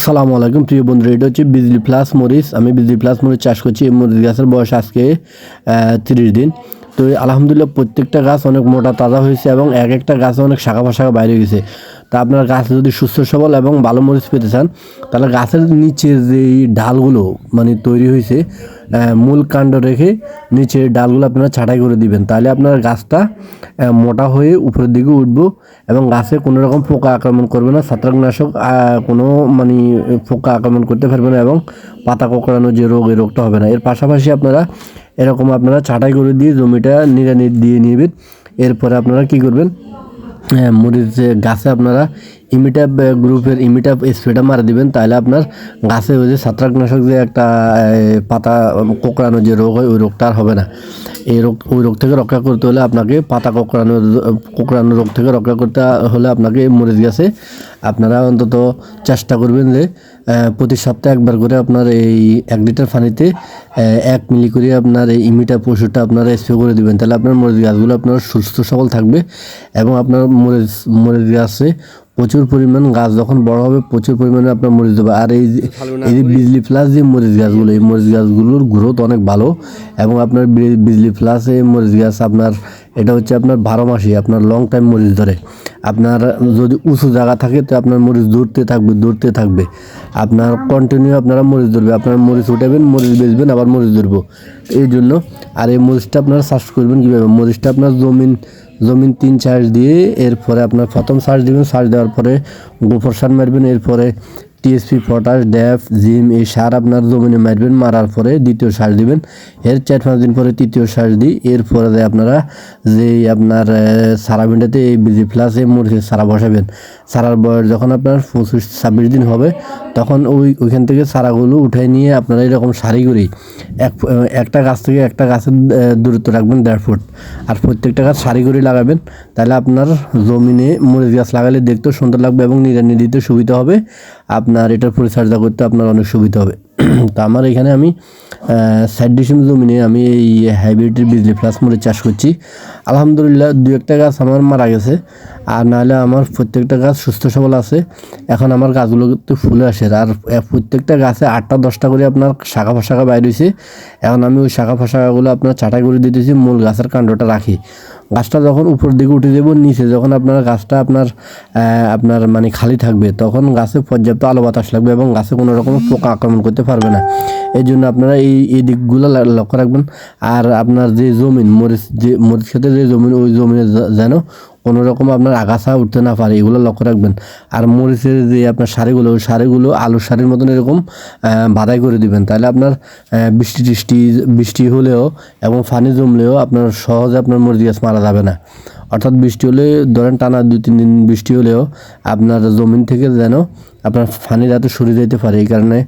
আসসালামু আলাইকুম, প্রিয় বন্ধু এটা হচ্ছে বিজলি প্লাস মরিচ। আমি বিজলি প্লাস মরিচ চাষ করছি। এই মরিচ গাছের বয়স আজকে তিরিশ দিন। তো আলহামদুলিল্লাহ প্রত্যেকটা গাছ অনেক মোটা, তাজা হয়েছে এবং এক একটা গাছে অনেক শাখা ফাঁকা বাইরে গেছে। তা আপনার গাছ যদি সুস্থ সবল এবং ভালো মরিচ পেতে চান, তাহলে গাছের নিচে যে ডালগুলো মানে তৈরি হয়েছে মূল কাণ্ড রেখে নিচের ডালগুলো আপনারা ছাঁটাই করে দিবেন। তাহলে আপনার গাছটা মোটা হয়ে উপরের দিকে উঠব এবং গাছে কোনো রকম পোকা আক্রমণ করবে না, ছত্রাকনাশক কোনো মানে পোকা আক্রমণ করতে পারবে না এবং পাতা কোঁকড়ানো যে রোগ, এই রোগটা হবে না। এর পাশাপাশি আপনারা এরকম আপনারা ছাঁটাই করে দিয়ে জমিটা নিড়ানি দিয়ে নেবেন। এরপরে আপনারা কি করবেন? হ্যাঁ, যে গাছে আপনারা ইমিটাপ গ্রুপের ইমিটাপ স্প্রেটা মারা দিবেন, তাহলে আপনার গাছে ওই যে ছত্রাকনাশক যে একটা পাতা, কোঁকড়ানো যে রোগ হয়, ওই রোগটা আর হবে না। এই রোগ, ওই রোগ থেকে রক্ষা করতে হলে আপনাকে পাতা কোঁকড়ানো কোঁকড়ানো রোগ থেকে রক্ষা করতে হলে আপনাকে মরিচ গাছে আপনারা অন্তত চেষ্টা করবেন যে প্রতি সপ্তাহে একবার করে আপনার এই এক লিটার পানিতে এক মিলি করে আপনার এই ইমিটাপ ওষুধটা আপনারা স্প্রে করে দিবেন। তাহলে আপনার মরিচ গাছগুলো আপনার সুস্থ সবল থাকবে এবং আপনার মরিচ মরিচ গাছে প্রচুর পরিমাণ গাছ যখন বড় হবে প্রচুর পরিমাণে আপনার মরিচ দেবে। আর এই যে এই যে বিজলি প্লাস যে মরিচ গাছগুলো এই মরিচ গাছগুলোর গ্রোথ অনেক ভালো এবং আপনার বিজলি প্লাস এই মরিচ গাছ আপনার এটা হচ্ছে আপনার বারো মাসি আপনার লং টাইম মরিচ ধরে। আপনার যদি উঁচু জায়গা থাকে, তো আপনার মরিচ দৌড়তে থাকবে দৌড়তে থাকবে। আপনার কন্টিনিউ আপনারা মরিচ ধরবে। আপনার মরিচ উঠাবেন, মরিচ বেচবেন, আবার মরিচ ধরবো। এই জন্য, আর এই মরিচটা আপনারা চাষ করবেন কীভাবে? মরিচটা আপনার জমিন জমিন তিন চার্জ দিয়ে, এরপরে আপনার প্রথম সার্চ দিবেন। সার্চ দেওয়ার পরে গোবর সার মারবেন। এরপরে টিএসপি পটাশ ড্যাফ জিম এই সার আপনার জমিনে মারবেন, মারার পরে দ্বিতীয় সার দিবেন। এর চার পাঁচ দিন পরে তৃতীয় সার দিই। এরপরে আপনারা যে আপনার সারা ভিন্ডাতে এই বিজি প্লাস এই মরিচের সারা বসাবেন। সারার বয়স যখন আপনার পঁচিশ, ছাব্বিশ দিন হবে, তখন ওই, ওইখান থেকে সারাগুলো উঠে নিয়ে আপনারা এরকম সারি করেই এক একটা গাছ থেকে একটা গাছের দূরত্ব রাখবেন দেড় ফুট। আর প্রত্যেকটা গাছ সারি করে লাগাবেন। তাহলে আপনার জমিনে মরিচ গাছ লাগালে দেখতেও সুন্দর লাগবে এবং নিড়ানি দিতে সুবিধা হবে। আপনার এটার পরিচর্যা করতে আপনার অনেক সুবিধা হবে। তো আমার এখানে আমি সাইড ডিসিম জমিনে আমি এই হাইব্রিডের বিজলি প্লাস মরিচ চাষ করছি। আলহামদুলিল্লাহ দু একটা গাছ আমার মারা গেছে। আর নাহলে আমার প্রত্যেকটা গাছ সুস্থ সবল আছে। এখন আমার গাছগুলো গাছগুলোতে ফুলে আসে। আর প্রত্যেকটা গাছে আটটা দশটা করে আপনার শাখা ফাশাখা বাইর হয়েছে এখন আমি ওই শাখা ফাশাখাগুলো আপনার ছাঁটাই করে দিতেছি, মূল গাছের কাণ্ডটা রাখি। গাছটা যখন উপর দিকে উঠে যাব, নিচে যখন আপনার গাছটা আপনার আপনার মানে খালি থাকবে, তখন গাছে পর্যাপ্ত আলো বাতাস লাগবে এবং গাছে কোনো রকম পোকা আক্রমণ করতে পারবে না। এই জন্য আপনারা এই এই দিকগুলো লক্ষ্য রাখবেন। আর আপনার যে জমিন, মরিচ, যে মরিচ খেতে যে জমিন, ওই জমিনে যেন কোনো রকম আপনার আগাছা উঠতে না পারে, এগুলো লক্ষ্য রাখবেন। আর মরিচের যে আপনার সারিগুলো, ওই সারিগুলো আলুর সারির মতন এরকম বাধাই করে দিবেন। তাহলে আপনার বৃষ্টি টিষ্টি, বৃষ্টি হলেও এবং পানি জমলেও আপনার সহজে আপনার মরিচ গাছ মারা যাবে না। অর্থাৎ বৃষ্টি হলে, ধরেন টানা দুই তিন দিন বৃষ্টি হলেও আপনার জমিন থেকে যেন আপনার ফানি যাতে সরে যেতে পারে, এই কারণে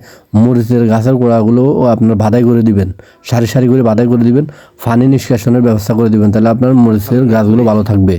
মরিচের গাছের গোড়াগুলো আপনার বাধাই করে দিবেন। সারি সারি করে বাধাই করে দিবেন ফানি নিষ্কাশনের ব্যবস্থা করে দিবেন, তাহলে আপনার মরিচের গাছগুলো ভালো থাকবে।